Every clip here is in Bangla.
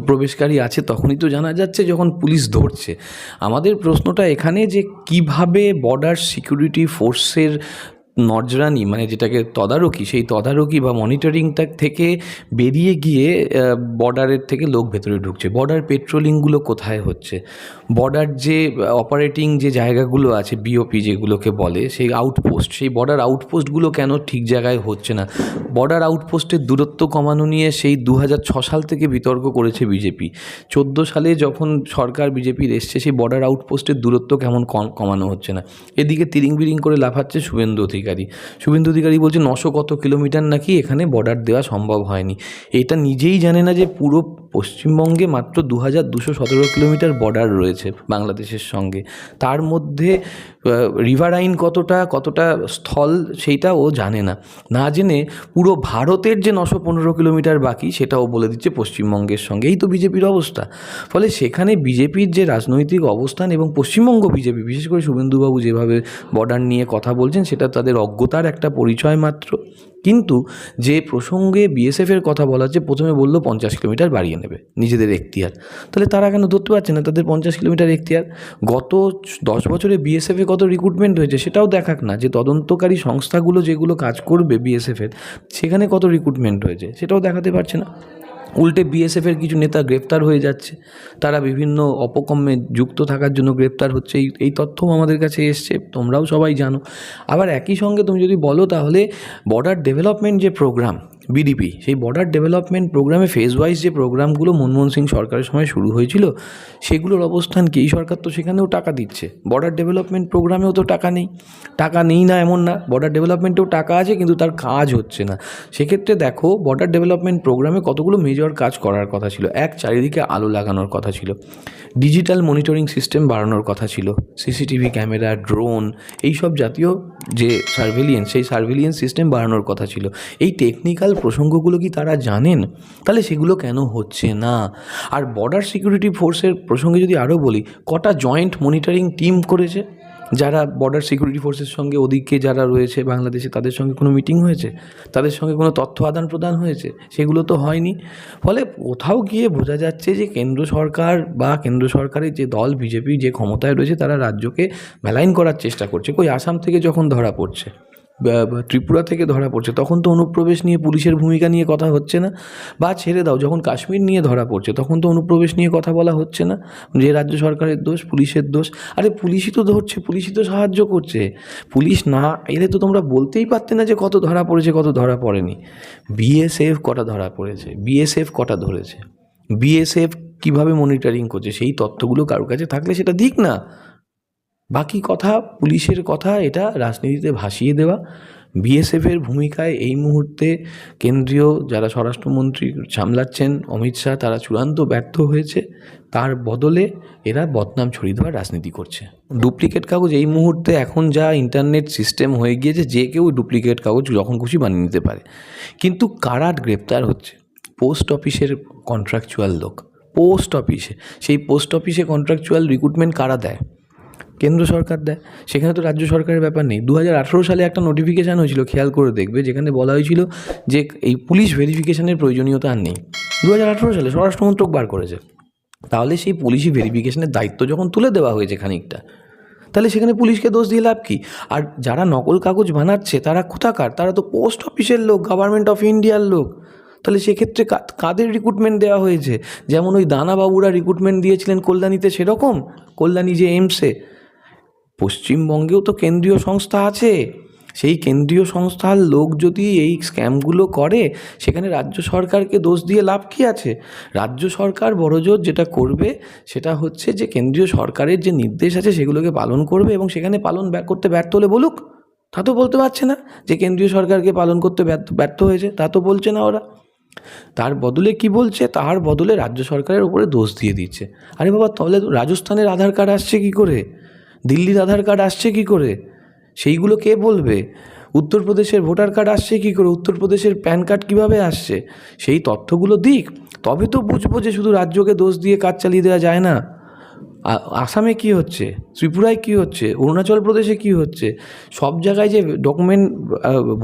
প্রবেশকারী আছে, তখনই তো জানা যাচ্ছে যখন পুলিশ ধরছে। আমাদের প্রশ্নটা এখানে যে কীভাবে বর্ডার সিকিউরিটি ফোর্সের নজরানি মানে যেটাকে তদারকি, সেই তদারকি বা মনিটরিংটা থেকে বেরিয়ে গিয়ে বর্ডারের থেকে লোক ভেতরে ঢুকছে। বর্ডার পেট্রোলিংগুলো কোথায় হচ্ছে? বর্ডার যে অপারেটিং যে জায়গাগুলো আছে বিওপি যেগুলোকে বলে, সেই আউটপোস্ট সেই বর্ডার আউটপোস্টগুলো কেন ঠিক জায়গায় হচ্ছে না? বর্ডার আউটপোস্টের দূরত্ব কমানো নিয়ে সেই দু সাল থেকে বিতর্ক করেছে বিজেপি চোদ্দ সালে যখন সরকার বিজেপির এসছে, সেই বর্ডার আউটপোস্টের দূরত্ব কেমন কম, কমানো হচ্ছে না? এদিকে তিরিং বিরিং করে লাফাচ্ছে শুভেন্দু অধিকারী। শুভেন্দু অধিকারী বলছে, নশো কত কিলোমিটার নাকি এখানে বর্ডার দেওয়া সম্ভব হয়নি। এটা নিজেই জানে না যে পুরো পশ্চিমবঙ্গে মাত্র দু হাজার দুশো সতেরো কিলোমিটার বর্ডার রয়েছে বাংলাদেশের সঙ্গে। তার মধ্যে রিভারাইন কতটা কতটা স্থল সেইটা ও জানে না। না জেনে পুরো ভারতের যে নশো পনেরো কিলোমিটার বাকি সেটাও বলে দিচ্ছে পশ্চিমবঙ্গের সঙ্গে। এই তো বিজেপির অবস্থা। ফলে সেখানে বিজেপির যে রাজনৈতিক অবস্থান এবং পশ্চিমবঙ্গ বিজেপি, বিশেষ করে শুভেন্দুবাবু যেভাবে বর্ডার নিয়ে কথা বলছেন, সেটা তাদের অজ্ঞতার একটা পরিচয় মাত্র। কিন্তু যে প্রসঙ্গে বিএসএফের কথা বলা যে প্রথমে বলল পঞ্চাশ কিলোমিটার বাড়িয়ে নেবে নিজেদের এখতিয়ার। তাহলে তারা কেন ধরতে পারছে না তাদের পঞ্চাশ কিলোমিটার এখতিয়ার? গত দশ বছরে বিএসএফে কত রিক্রুটমেন্ট হয়েছে সেটাও দেখাক না। যে তদন্তকারী সংস্থাগুলো যেগুলো কাজ করবে বিএসএফের সেখানে কত রিক্রুটমেন্ট হয়েছে সেটাও দেখাতে পারছে না। উল্টে বিএসএফের কিছু নেতা গ্রেপ্তার হয়ে যাচ্ছে। তারা বিভিন্ন অপকর্মে যুক্ত থাকার জন্য গ্রেপ্তার হচ্ছে। এই এই তথ্যও আমাদের কাছে এসছে, তোমরাও সবাই জানো। আবার একই সঙ্গে তুমি যদি বলো তাহলে বর্ডার ডেভেলপমেন্ট যে প্রোগ্রাম বিডিপি সেই বর্ডার ডেভেলপমেন্ট প্রোগ্রামে ফেজ ওয়াইজ যে প্রোগ্রামগুলো মনমোহন সিং সরকারের সময় শুরু হয়েছিল, সেগুলোর অবস্থান কি? সরকার তো সেখানেও টাকা দিচ্ছে। বর্ডার ডেভেলপমেন্ট প্রোগ্রামেও তো টাকা নেই। টাকা নেই না এমন না। বর্ডার ডেভেলপমেন্টেও টাকা আছে, কিন্তু তার কাজ হচ্ছে না। সেক্ষেত্রে দেখো বর্ডার ডেভেলপমেন্ট প্রোগ্রামে কতগুলো মেজর কাজ করার কথা ছিল? এক, চারিদিকে আলো লাগানোর কথা ছিল। ডিজিটাল মনিটরিং সিস্টেম বাড়ানোর কথা ছিল। সিসিটিভি ক্যামেরা ড্রোন এইসব জাতীয় যে সার্ভেলিয়েন্স সেই সার্ভেলিয়েন্স সিস্টেম বাড়ানোর কথা ছিল। এই টেকনিক্যাল প্রসঙ্গগুলো কি তারা জানেন? তাহলে সেগুলো কেন হচ্ছে না? আর বর্ডার সিকিউরিটি ফোর্সের প্রসঙ্গে যদি আরও বলি, কটা জয়েন্ট মনিটরিং টিম করেছে? যারা বর্ডার সিকিউরিটি ফোর্সের সঙ্গে ওদিকে যারা রয়েছে বাংলাদেশে, তাদের সঙ্গে কোনো মিটিং হয়েছে? তাদের সঙ্গে কোনো তথ্য আদান প্রদান হয়েছে? সেগুলো তো হয়নি। ফলে কোথাও গিয়ে বোঝা যাচ্ছে যে কেন্দ্র সরকার বা কেন্দ্র সরকারের যে দল, বিজেপি যে ক্ষমতায় রয়েছে, তারা রাজ্যকে মেলাইন করার চেষ্টা করছে। কই আসাম থেকে যখন ধরা পড়ছে। ত্রিপুরা থেকে ধরা পড়ছে, তখন তো অনুপ্রবেশ নিয়ে পুলিশের ভূমিকা নিয়ে কথা হচ্ছে না। বা, ছেড়ে দাও, যখন কাশ্মীর নিয়ে ধরা পড়ছে, তখন তো অনুপ্রবেশ নিয়ে কথা বলা হচ্ছে না। যে রাজ্য সরকারের দোষ, পুলিশের দোষ। আরে, পুলিশই তো ধরছে, পুলিশই তো সাহায্য করছে। পুলিশ না এলে তো তোমরা বলতেই পারতে না যে কত ধরা পড়েছে, কত ধরা পড়েনি। বিএসএফ কটা ধরা পড়েছে? বিএসএফ কটা ধরেছে? বিএসএফ কীভাবে মনিটরিং করছে? সেই তথ্যগুলো কারোর কাছে থাকলে সেটা দিক না। বাকি কথা পুলিশের কথা, এটা রাজনীতিতে ভাসিয়ে দেওয়া। বিএসএফের ভূমিকায় এই মুহূর্তে কেন্দ্রীয় যারা স্বরাষ্ট্রমন্ত্রী সামলাচ্ছেন অমিত শাহ, তারা চূড়ান্ত ব্যর্থ হয়েছে। তার বদলে এরা বদনাম ছড়িয়ে দেওয়ার রাজনীতি করছে। ডুপ্লিকেট কাগজ এই মুহূর্তে এখন যা ইন্টারনেট সিস্টেম হয়ে গিয়েছে, যে কেউ ডুপ্লিকেট কাগজ যখন খুশি বানিয়ে নিতে পারে। কিন্তু কারা গ্রেপ্তার হচ্ছে? পোস্ট অফিসের কন্ট্রাকচুয়াল লোক। পোস্ট অফিসে, সেই পোস্ট অফিসে কন্ট্রাকচুয়াল রিক্রুটমেন্ট কারা দেয়? কেন্দ্র সরকার দেয়। সেখানে তো রাজ্য সরকারের ব্যাপার নেই। দু হাজার আঠেরো সালে একটা নোটিফিকেশান হয়েছিল, খেয়াল করে দেখবে, যেখানে বলা হয়েছিল যে এই পুলিশ ভেরিফিকেশানের প্রয়োজনীয়তা আর নেই। দু হাজার আঠেরো সালে স্বরাষ্ট্রমন্ত্রক বার করেছে। তাহলে সেই পুলিশি ভেরিফিকেশনের দায়িত্ব যখন তুলে দেওয়া হয়েছে খানিকটা, তাহলে সেখানে পুলিশকে দোষ দিয়ে লাভ কী? আর যারা নকল কাগজ বানাচ্ছে, তারা কোথাকার? তারা তো পোস্ট অফিসের লোক গভর্নমেন্ট অফ ইন্ডিয়ার লোক। তাহলে সেক্ষেত্রে কাদের রিক্রুটমেন্ট দেওয়া হয়েছে? যেমন ওই দানাবাবুরা রিক্রুটমেন্ট দিয়েছিলেন কল্যাণীতে সেরকম? কল্যাণী যে এইমসে পশ্চিমবঙ্গেও তো কেন্দ্রীয় সংস্থা আছে। সেই কেন্দ্রীয় সংস্থার লোক যদি এই স্ক্যামগুলো করে, সেখানে রাজ্য সরকারকে দোষ দিয়ে লাভ কী আছে? রাজ্য সরকার বড়জোর যেটা করবে, সেটা হচ্ছে যে কেন্দ্রীয় সরকারের যে নির্দেশ আছে, সেগুলোকে পালন করবে এবং সেখানে পালন করতে ব্যর্থ হলে বলুক, তা তো বলতে পারছে না যে কেন্দ্রীয় সরকারকে পালন করতে ব্যর্থ ব্যর্থ হয়েছে, তা তো বলছে না ওরা। তার বদলে কি বলছে? তার বদলে রাজ্য সরকারের উপরে দোষ দিয়ে দিচ্ছে। আরে বাবা, তাহলে রাজস্থানের আধার কার্ড আসছে কি করে? দিল্লির আধার কার্ড আসছে কি করে? সেইগুলো কে বলবে? উত্তরপ্রদেশের ভোটার কার্ড আসছে কি করে? উত্তরপ্রদেশের প্যান কার্ড কীভাবে আসছে? সেই তথ্যগুলো দিক, তবে তো বুঝব যে শুধু রাজ্যকে দোষ দিয়ে কাজ চালিয়ে দেওয়া যায় না। আসামে কি হচ্ছে? ত্রিপুরায় কি হচ্ছে? অরুণাচল প্রদেশে কি হচ্ছে? সব জায়গায় যে ডকুমেন্ট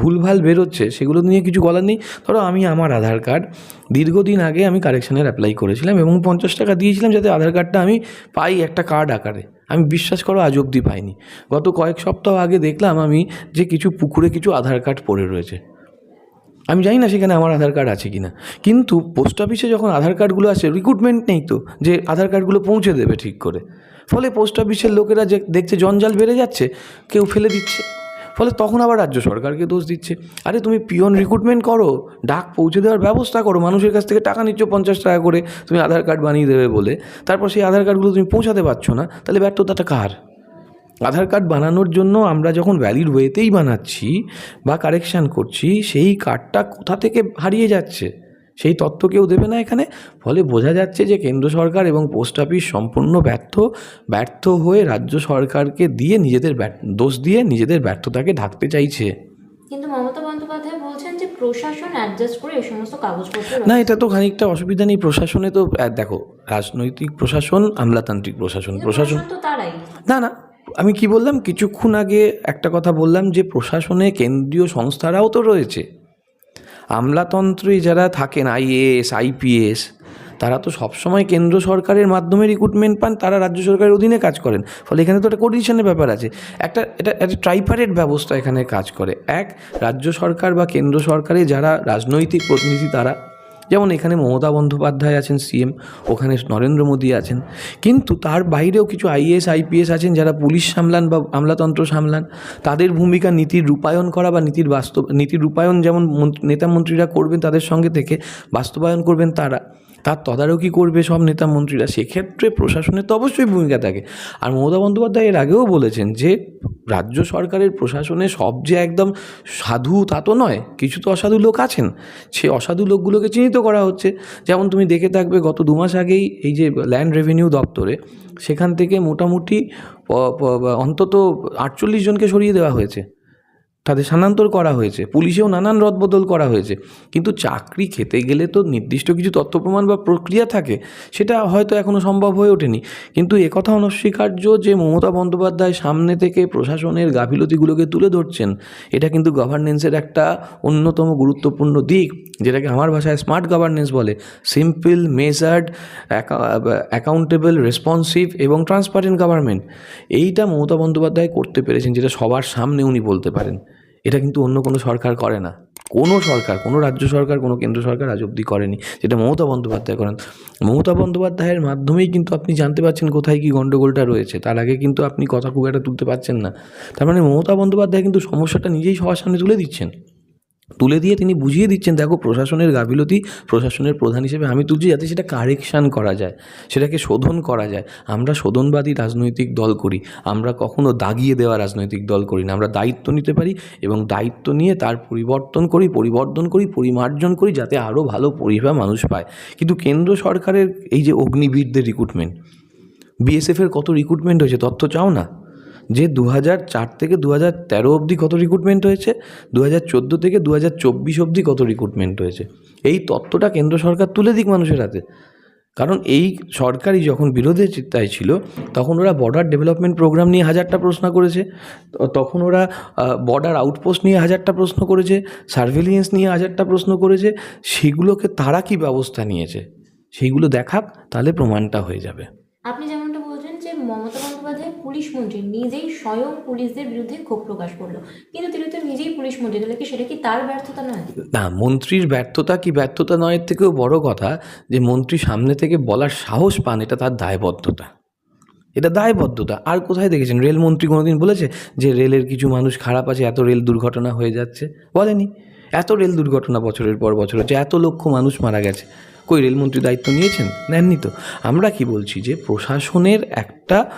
ভুলভাল বেরোচ্ছে, সেগুলো নিয়ে কিছু বলার নেই। ধরো আমি আমার আধার কার্ড দীর্ঘদিন আগে আমি কারেকশানের অ্যাপ্লাই করেছিলাম এবং পঞ্চাশ টাকা দিয়েছিলাম যাতে আধার কার্ডটা আমি পাই একটা কার্ড আকারে। আমি বিশ্বাস করো আজ অবধি পাইনি। গত কয়েক সপ্তাহ আগে দেখলাম আমি যে কিছু পুকুরে কিছু আধার কার্ড পড়ে রয়েছে। আমি জানি না সেখানে আমার আধার কার্ড আছে কি না কিন্তু পোস্ট অফিসে যখন আধার কার্ডগুলো আসে রিক্রুটমেন্ট নেই তো, যে আধার কার্ডগুলো পৌঁছে দেবে ঠিক করে। ফলে পোস্ট অফিসের লোকেরা যে দেখছে জঞ্জাল বেড়ে যাচ্ছে, কেউ ফেলে দিচ্ছে। ফলে তখন আবার রাজ্য সরকারকে দোষ দিচ্ছে। আরে তুমি পিয়ন রিক্রুটমেন্ট করো, ডাক পৌঁছে দেওয়ার ব্যবস্থা করো, মানুষের কাছ থেকে টাকা নিচ্ছ পঞ্চাশ টাকা করে, তুমি আধার কার্ড বানিয়ে দেবে বলে। তারপর সেই আধার কার্ডগুলো তুমি পৌঁছাতে পারছ না, তাহলে ব্যর্থতাটা কার? আধার কার্ড বানানোর জন্য আমরা যখন ভ্যালিড ওয়েতেই বানাচ্ছি বা কারেকশান করছি, সেই কার্ডটা কোথা থেকে হারিয়ে যাচ্ছে? সেই তথ্য কেউ দেবে না এখানে। ফলে বোঝা যাচ্ছে যে কেন্দ্র সরকার এবং পোস্ট অফিস সম্পূর্ণ ব্যর্থ ব্যর্থ হয়ে রাজ্য সরকারকে দিয়ে নিজেদের দোষ দিয়ে নিজেদের ব্যর্থতাকে ঢাকতে চাইছে। কিন্তু মমতা বন্দ্যোপাধ্যায় বলছেন যে প্রশাসন অ্যাডজাস্ট করে এই সমস্ত কাগজপত্র না এটা তো খানিকটা অসুবিধা নেই। প্রশাসনে তো দেখো রাজনৈতিক প্রশাসন আমলাতান্ত্রিক প্রশাসন প্রশাসন তো তারাই। না না আমি কি বললাম? কিছুক্ষণ আগে একটা কথা বললাম যে প্রশাসনে কেন্দ্রীয় সংস্থারাও তো রয়েছে। আমলাতন্ত্রে যারা থাকেন আইএএস আইপিএস তারা তো সবসময় কেন্দ্র সরকারের মাধ্যমে রিক্রুটমেন্ট পান, তারা রাজ্য সরকারের অধীনে কাজ করেন। ফলে এখানে তো একটা কোডিশনের ব্যাপার আছে। একটা, এটা একটা ট্রাইপারেট ব্যবস্থা এখানে কাজ করে। এক, রাজ্য সরকার বা কেন্দ্র সরকারে যারা রাজনৈতিক প্রতিনিধি তারা যেমন এখানে মমতা বন্দ্যোপাধ্যায় আছেন সিএম ওখানে নরেন্দ্র মোদী আছেন। কিন্তু তার বাইরেও কিছু আইএস আইপিএস আছেন যারা পুলিশ সামলান বা আমলাতন্ত্র সামলান। তাদের ভূমিকা নীতির রূপায়ণ করা বা নীতির বাস্তব নীতির রূপায়ণ যেমন মন- নেতা মন্ত্রীরা করবেন তাদের সঙ্গে থেকে বাস্তবায়ন করবেন তারা। তার তদারকি করবে সব নেতা মন্ত্রীরা, সেক্ষেত্রে প্রশাসনের তো অবশ্যই ভূমিকা থাকে। আর মমতা বন্দ্যোপাধ্যায় এর আগেও বলেছেন যে, রাজ্য সরকারের প্রশাসনে সব যে একদম সাধু তা তো নয়, কিছু তো অসাধু লোক আছেন। সে অসাধু লোকগুলোকে চিহ্নিত করা হচ্ছে। যেমন তুমি দেখে থাকবে, গত দু মাস আগেই এই যে ল্যান্ড রেভিনিউ দপ্তরে, সেখান থেকে মোটামুটি অন্তত আটচল্লিশ জনকে সরিয়ে দেওয়া হয়েছে। তাদের স্থানান্তর করা হয়েছে। পুলিশেও নানান রদবদল করা হয়েছে। কিন্তু চাকরি খেতে গেলে তো নির্দিষ্ট কিছু তথ্য প্রমাণ বা প্রক্রিয়া থাকে, সেটা হয়তো এখনও সম্ভব হয়ে ওঠেনি। কিন্তু একথা অনস্বীকার্য যে মমতা বন্দ্যোপাধ্যায় সামনে থেকে প্রশাসনের গাফিলতিগুলোকে তুলে ধরছেন, এটা কিন্তু গভর্নেন্সের একটা অন্যতম গুরুত্বপূর্ণ দিক, যেটাকে আমার ভাষায় স্মার্ট গভর্নেন্স বলে। সিম্পল মেজার্ড অ্যাকাউন্টেবল রেসপন্সিভ এবং ট্রান্সপারেন্ট গভর্নমেন্ট এইটা মমতা বন্দ্যোপাধ্যায় করতে পেরেছেন, যেটা সবার সামনে উনি বলতে পারেন। এটা কিন্তু অন্য কোনো সরকার করে না। কোনো সরকার, কোনো রাজ্য সরকার, কোনো কেন্দ্র সরকার আজ অব্দি করেনি। যেটা মমতা বন্দ্যোপাধ্যায় করেন। মমতা বন্দ্যোপাধ্যায়ের মাধ্যমেই কিন্তু আপনি জানতে পারছেন কোথায় কি গণ্ডগোলটা রয়েছে। তার আগে কিন্তু আপনি কথা খুব একটা তুলতে পারছেন না। তার মানে মমতা বন্দ্যোপাধ্যায় কিন্তু সমস্যাটা নিজেই সবার সামনে তুলে দিচ্ছেন। তুলে দিয়ে তিনি বুঝিয়ে দিচ্ছেন, দেখো, প্রশাসনের গাফিলতি, প্রশাসনের প্রধান হিসেবে আমি তুলছি যাতে সেটা কারেকশান করা যায়, সেটাকে শোধন করা যায়। আমরা শোধনবাদী রাজনৈতিক দল করি, আমরা কখনো দাগিয়ে দেওয়া রাজনৈতিক দল করি না। আমরা দায়িত্ব নিতে পারি এবং দায়িত্ব নিয়ে তার পরিবর্তন করি পরিবর্তন করি, পরিমার্জন করি যাতে আরও ভালো পরিষেবা মানুষ পায়। কিন্তু কেন্দ্র সরকারের এই যে অগ্নিবীরদের রিক্রুটমেন্ট বিএসএফের কত রিক্রুটমেন্ট হয়েছে, তথ্য চাও না? যে দু হাজার চার থেকে দু হাজার তেরো অবধি কত রিক্রুটমেন্ট হয়েছে? দু হাজার চোদ্দ থেকে দু হাজার চব্বিশ অবধি কত রিক্রুটমেন্ট হয়েছে? এই তত্ত্বটা কেন্দ্র সরকার তুলে দিক মানুষের হাতে। কারণ এই সরকারই যখন বিরোধী চিত্তায় ছিল, তখন ওরা বর্ডার ডেভেলপমেন্ট প্রোগ্রাম নিয়ে হাজারটা প্রশ্ন করেছে। তখন ওরা বর্ডার আউটপোস্ট নিয়ে হাজারটা প্রশ্ন করেছে সার্ভেলিয়েন্স নিয়ে হাজারটা প্রশ্ন করেছে। সেগুলোকে তারা কি ব্যবস্থা নিয়েছে? সেইগুলো দেখাক, তাহলে প্রমাণটা হয়ে যাবে। আপনি মমতা বন্দ্যোপাধ্যায় পুলিশ মন্ত্রী, নিজেই স্বয়ং পুলিশদের বিরুদ্ধে ক্ষোভ প্রকাশ করল। কিন্তু তিনি তো নিজেই পুলিশ মন্ত্রী, তাহলে কি সেটা কি তার ব্যর্থতা নয়? না, মন্ত্রীর ব্যর্থতা কি ব্যর্থতা নয় থেকেও বড় কথা যে মন্ত্রী সামনে থেকে বলার সাহস পান, এটা তার দায়বদ্ধতা। এটা দায়বদ্ধতা। আর কোথায় দেখেছেন? রেলমন্ত্রী কোনোদিন বলেছে যে রেলের কিছু মানুষ খারাপ আছে, এত রেল দুর্ঘটনা হয়ে যাচ্ছে? বলেনি। এত রেল দুর্ঘটনা বছরের পর বছর হচ্ছে, এত লক্ষ মানুষ মারা গেছে। কই, রেলমন্ত্রী দায়িত্ব নিয়েছেন? নেননি তো। আমরা কি বলছি যে প্রশাসনের একটা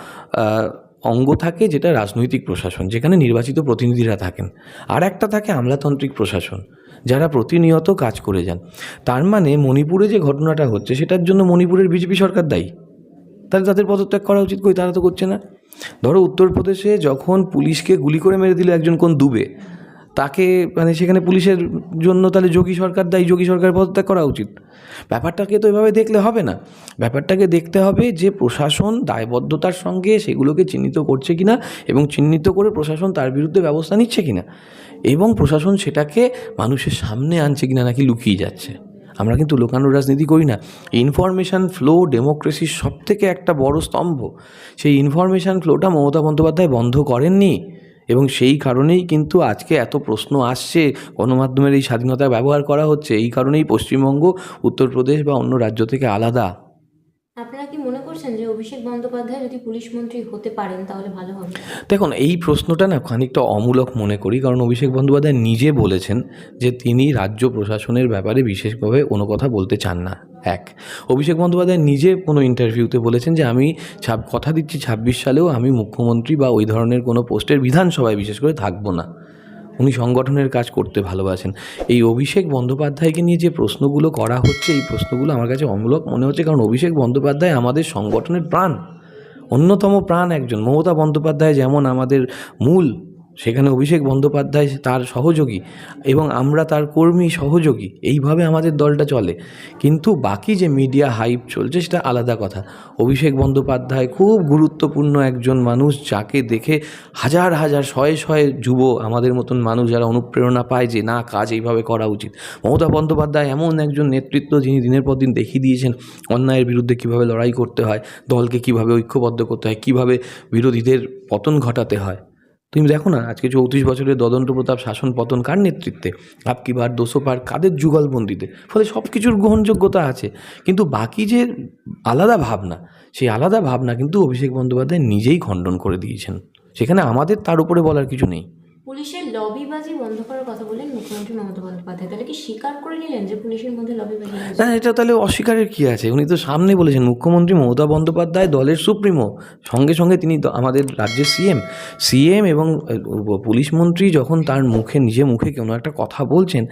অঙ্গ থাকে যেটা রাজনৈতিক প্রশাসন, যেখানে নির্বাচিত প্রতিনিধিরা থাকেন। আর একটা থাকে আমলাতান্ত্রিক প্রশাসন, যারা প্রতিনিয়ত কাজ করে যান। তার মানে মণিপুরে যে ঘটনাটা হচ্ছে, সেটার জন্য মণিপুরের বিজেপি সরকার দায়ী। তাহলে তাদের পদত্যাগ করা উচিত, কই, তারা তো করছে না। ধরো উত্তরপ্রদেশে যখন পুলিশকে গুলি করে মেরে দিল একজন, কোন দুবে তাকে মানে সেখানে পুলিশের জন্য তাহলে যোগী সরকার দায়ী, যোগী সরকার পদত্যাগ করা উচিত। ব্যাপারটাকে তো এভাবে দেখলে হবে না। ব্যাপারটাকে দেখতে হবে যে প্রশাসন দায়বদ্ধতার সঙ্গে সেগুলোকে চিহ্নিত করছে কিনা এবং চিহ্নিত করে প্রশাসন তার বিরুদ্ধে ব্যবস্থা নিচ্ছে কিনা এবং প্রশাসন সেটাকে মানুষের সামনে আনছে কিনা নাকি লুকিয়ে যাচ্ছে। আমরা কিন্তু লোকানো রাজনীতি করি না। ইনফরমেশান ফ্লো ডেমোক্রেসির সব থেকে একটা বড় স্তম্ভ। সেই ইনফরমেশান ফ্লোটা মমতা বন্দ্যোপাধ্যায় বন্ধ করেননি। এবং সেই কারণেই কিন্তু আজকে এত প্রশ্ন আসছে, গণমাধ্যমের এই স্বাধীনতা ব্যবহার করা হচ্ছে, এই কারণেই পশ্চিমবঙ্গ, উত্তরপ্রদেশ বা অন্য রাজ্য থেকে আলাদা। আপনারা কি করছেন যে অভিষেক বন্দ্যোপাধ্যায় যদি পুলিশ মন্ত্রী হতে পারেন, তাহলে ভালো হবে। দেখুন, এই প্রশ্নটা না খানিকটা অমূলক মনে করি, কারণ অভিষেক বন্দ্যোপাধ্যায় নিজে বলেছেন যে তিনি রাজ্য প্রশাসনের ব্যাপারে বিশেষভাবে কোনো কথা বলতে চান না। এক, অভিষেক বন্দ্যোপাধ্যায় নিজে কোনো ইন্টারভিউতে বলেছেন যে আমি কথা দিচ্ছি ছাব্বিশ সালেও আমি মুখ্যমন্ত্রী বা ওই ধরনের কোনো পোস্টের বিধানসভায় বিশেষ করে থাকব না। উনি সংগঠনের কাজ করতে ভালোবাসেন। এই অভিষেক বন্দ্যোপাধ্যায়কে নিয়ে যে প্রশ্নগুলো করা হচ্ছে, এই প্রশ্নগুলো আমার কাছে অমূলক মনে হচ্ছে। কারণ অভিষেক বন্দ্যোপাধ্যায় আমাদের সংগঠনের প্রাণ, অন্যতম প্রাণ একজন। মমতা বন্দ্যোপাধ্যায় যেমন আমাদের মূল সেখানে অভিষেক বন্দ্যোপাধ্যায় তার সহযোগী এবং আমরা তার কর্মী সহযোগী। এইভাবে আমাদের দলটা চলে। কিন্তু বাকি যে মিডিয়া হাইপ চলছে সেটা আলাদা কথা। অভিষেক বন্দ্যোপাধ্যায় খুব গুরুত্বপূর্ণ একজন মানুষ যাকে দেখে হাজার হাজার, শয়ে শয়ে যুব আমাদের মতন মানুষ যারা অনুপ্রেরণা পায় যে না, কাজ এইভাবে করা উচিত। মমতা বন্দ্যোপাধ্যায় এমন একজন নেতৃত্ব যিনি দিনের পর দিন দেখিয়ে দিয়েছেন অন্যায়ের বিরুদ্ধে কীভাবে লড়াই করতে হয়, দলকে কীভাবে ঐক্যবদ্ধ করতে হয়, কীভাবে বিরোধীদের পতন ঘটাতে হয়। তুমি দেখো না, আজকে চৌত্রিশ বছরের দদন্ত প্রতাপ শাসন পতন কার নেতৃত্বে? আপকি বার দোষো পার, কাদের যুগলবন্দিতে? ফলে সব কিছুর গ্রহণযোগ্যতা আছে। কিন্তু বাকি যে আলাদা ভাবনা, সেই আলাদা ভাবনা কিন্তু অভিষেক বন্দ্যোপাধ্যায় নিজেই খণ্ডন করে দিয়েছেন। সেখানে আমাদের তার উপরে বলার কিছু নেই। পুলিশের লবিবাজি বন্ধ করার কথা বলেন মুখ্যমন্ত্রী মমতা বন্দ্যোপাধ্যায়, তাহলে কি স্বীকার করে নিলেন যে পুলিশের মধ্যে লবিবাজি না, এটা তাহলে অস্বীকারের কী আছে? উনি তো সামনে বলেছেন, মুখ্যমন্ত্রী মমতা বন্দ্যোপাধ্যায় দলের সুপ্রিমো। সঙ্গে সঙ্গে তিনি আমাদের রাজ্যের সিএম সিএম এবং পুলিশ মন্ত্রী যখন তার মুখে, নিজে মুখে কোনো একটা কথা বলছেন,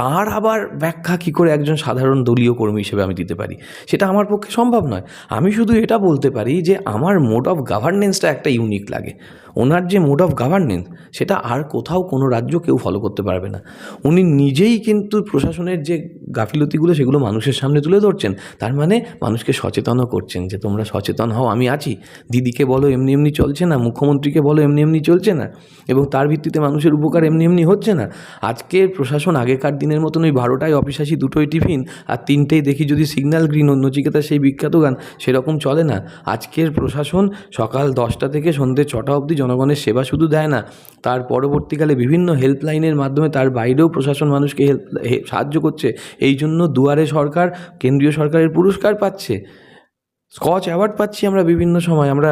তার আবার ব্যাখ্যা কী করে একজন সাধারণ দলীয় কর্মী হিসেবে আমি দিতে পারি? সেটা আমার পক্ষে সম্ভব নয়। আমি শুধু এটা বলতে পারি যে আমার মোড অফ গভর্নেন্সটা একটা ইউনিক লাগে। ওনার যে মোড অফ গভর্নেন্স সেটা আর কোথাও কোনো রাজ্য কেউ ফলো করতে পারবে না। উনি নিজেই কিন্তু প্রশাসনের যে গাফিলতিগুলো, সেগুলো মানুষের সামনে তুলে ধরছেন। তার মানে মানুষকে সচেতনও করছেন যে, তোমরা সচেতন হও, আমি আছি। দিদিকে বলো, এমনি এমনি চলছে না। মুখ্যমন্ত্রীকে বলো, এমনি এমনি চলছে না। এবং তার ভিত্তিতে মানুষের উপকার এমনি এমনি হচ্ছে না। আজকের প্রশাসন আগেকার দিনের মতন ওই বারোটায় অফিস আসি দুটোই টিফিন, আর তিনটেই দেখি যদি সিগন্যাল গ্রিন নচিকেতা সেই বিখ্যাত গান, সেরকম চলে না। আজকের প্রশাসন সকাল দশটা থেকে সন্ধ্যে ছটা অবধি জনগণের সেবা শুধু দেয় না, তার পরবর্তীকালে বিভিন্ন হেল্পলাইনের মাধ্যমে তার বাইরেও প্রশাসন মানুষকে হেল্প সাহায্য করছে। এই জন্য দুয়ারে সরকার কেন্দ্রীয় সরকারের পুরস্কার পাচ্ছে। স্কচ অ্যাওয়ার্ড পাচ্ছি আমরা বিভিন্ন সময়। আমরা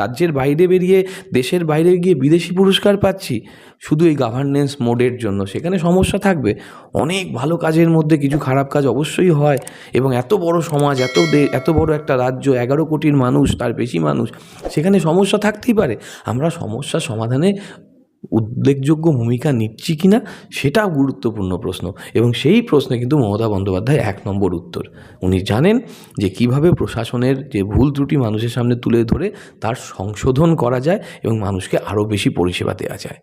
রাজ্যের বাইরে বেরিয়ে, দেশের বাইরে গিয়ে বিদেশি পুরস্কার পাচ্ছি। শুধু এই গভর্নেন্স মোডের জন্য। সেখানে সমস্যা থাকবে। অনেক ভালো কাজের মধ্যে কিছু খারাপ কাজ অবশ্যই হয় এবং এত বড় সমাজ, এত এত বড় একটা রাজ্য, এগারো কোটির মানুষ, তার বেশি মানুষ, সেখানে সমস্যা থাকতেই পারে। আমরা সমস্যা সমাধানে উল্লেখযোগ্য ভূমিকা নিচ্ছি কি না সেটাও গুরুত্বপূর্ণ প্রশ্ন। এবং সেই প্রশ্নে কিন্তু মমতা বন্দ্যোপাধ্যায় এক নম্বর উত্তর। উনি জানেন যে কীভাবে প্রশাসনের যে ভুল ত্রুটি মানুষের সামনে তুলে ধরে তার সংশোধন করা যায় এবং মানুষকে আরও বেশি পরিষেবা দেওয়া যায়।